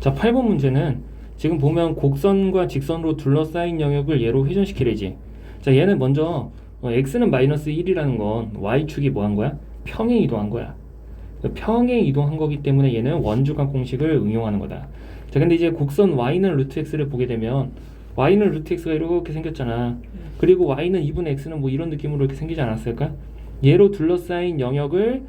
자, 8번 문제는 지금 보면 곡선과 직선으로 둘러싸인 영역을 얘로 회전시키래지. 자, 얘는 먼저 어, x는 마이너스 1이라는 건 y축이 뭐 한 거야? 평행 이동한 거야. 평행 이동한 거기 때문에 얘는 원주각 공식을 응용하는 거다. 자, 근데 이제 곡선 y는 루트 x를 보게 되면 y는 루트 x가 이렇게 생겼잖아. 그리고 y는 2분의 x는 뭐 이런 느낌으로 이렇게 생기지 않았을까? 얘로 둘러싸인 영역을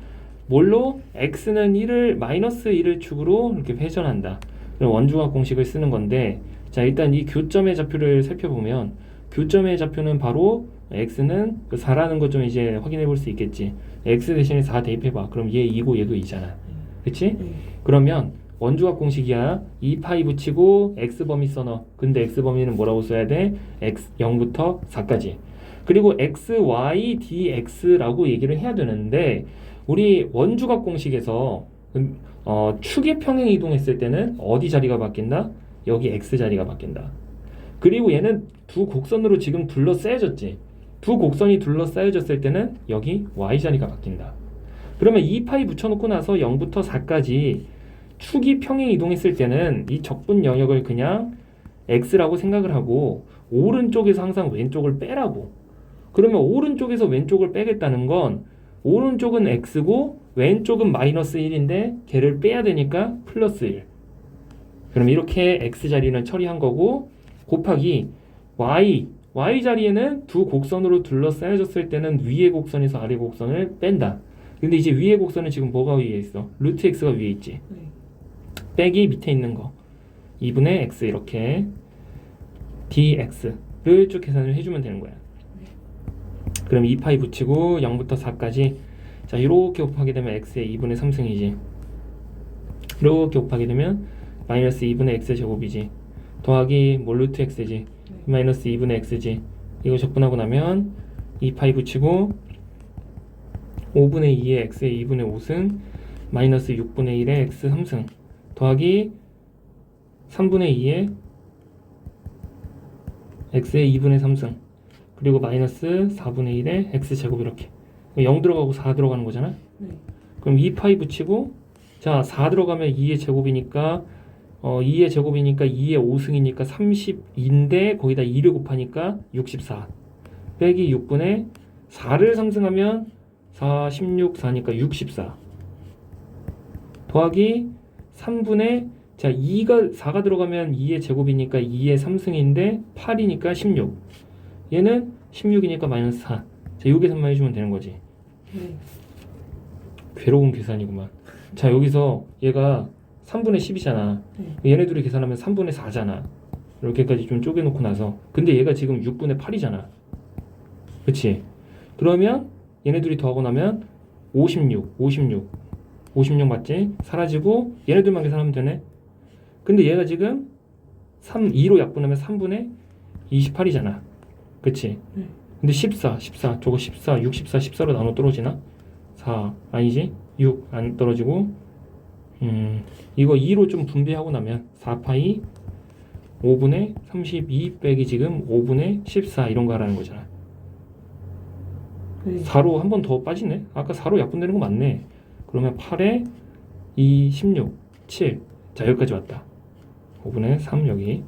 뭘로 x는 1을 마이너스 1을 축으로 이렇게 회전한다. 그럼 원주각 공식을 쓰는 건데 자 일단 이 교점의 좌표를 살펴보면 교점의 좌표는 바로 x는 그 4라는 것 좀 이제 확인해 볼 수 있겠지. x 대신에 4 대입해 봐. 그럼 얘 2고 얘도 2잖아. 그치? 그러면 원주각 공식이야. 2파이 붙이고 x 범위 써넣어. 근데 x 범위는 뭐라고 써야 돼? x 0부터 4까지. 그리고 x, y, dx라고 얘기를 해야 되는데 우리 원주각 공식에서 음, 어, 축의 평행 이동했을 때는 어디 자리가 바뀐다? 여기 x 자리가 바뀐다. 그리고 얘는 두 곡선으로 지금 둘러싸여졌지. 두 곡선이 둘러싸여졌을 때는 여기 y 자리가 바뀐다. 그러면 2파이 붙여놓고 나서 0부터 4까지 축이 평행 이동했을 때는 이 적분 영역을 그냥 x라고 생각을 하고 오른쪽에서 항상 왼쪽을 빼라고. 그러면 오른쪽에서 왼쪽을 빼겠다는 건 오른쪽은 x고 왼쪽은 마이너스 1인데 걔를 빼야 되니까 플러스 1. 그럼 이렇게 x 자리는 처리한 거고 곱하기 y y 자리에는 두 곡선으로 둘러싸여졌을 때는 위의 곡선에서 아래 곡선을 뺀다. 근데 이제 위의 곡선은 지금 뭐가 위에 있어? 루트 x가 위에 있지. 네. 빼기 밑에 있는 거 2분의 x 이렇게 dx를 쭉 계산을 해주면 되는 거야. 그럼 2파이 붙이고 0부터 4까지 자 이렇게 곱하게 되면 x의 2분의 3승이지. 이렇게 곱하게 되면 마이너스 2분의 x 제곱이지. 더하기 뭐 루트 x지. 마이너스 2분의 x지. 이거 적분하고 나면 2파이 붙이고 5분의 2의 x의 2분의 5승 마이너스 6분의 1의 x 3승 더하기 3분의 2의 x의 2분의 3승 그리고 마이너스 4분의 1의 x 제곱 이렇게. 0 들어가고 4 들어가는 거잖아? 네. 그럼 2파이 붙이고 자 4 들어가면 2의 제곱이니까 어 2의 제곱이니까 2의 5승이니까 32인데 거기다 2를 곱하니까 64 빼기 6분의 4를 상승하면 4, 16, 4니까 64 더하기 3분의 자 2가 4가 들어가면 2의 제곱이니까 2의 3승인데 8이니까 16 얘는 16이니까 마이너스 4 자, 요 계산만 해주면 되는 거지. 네. 괴로운 계산이구만. 자 여기서 얘가 3분의 10이잖아. 네. 얘네들이 계산하면 3분의 4잖아. 이렇게까지 좀 쪼개놓고 나서. 근데 얘가 지금 6분의 8이잖아. 그치? 그러면 얘네들이 더하고 나면 56 56 56 맞지? 사라지고 얘네들만 계산하면 되네. 근데 얘가 지금 3, 2로 약분하면 3분의 28이잖아 그치? 네. 근데 14 14 저거 14 64 14로 나눠 떨어지나? 4 아니지? 6 안 떨어지고 음 이거 2로 좀 분배하고 나면 4파이 5분의 32 빼기 지금 5분의 14 이런 거 하라는 거잖아 네. 4로 한 번 더 빠지네 아까 4로 약분되는 거 맞네 그러면 8에 2 16 7 자 여기까지 왔다 5분의 3 여기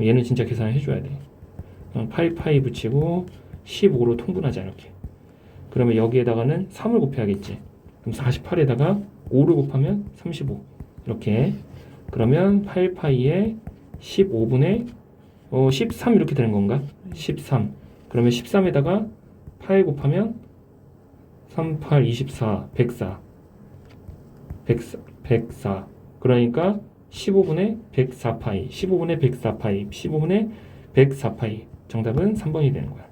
얘는 진짜 계산을 해줘야 돼 8파이 붙이고 15로 통분하자 이렇게. 그러면 여기에다가는 3을 곱해야겠지. 그럼 48에다가 5를 곱하면 35 이렇게. 그러면 8파이에 15분의 어, 13 이렇게 되는 건가? 13 그러면 13에다가 8 곱하면 3, 8, 24, 104 104, 104 그러니까 15분의 104파이 15분의 104파이 15분의 104파이 정답은 3번이 되는 거야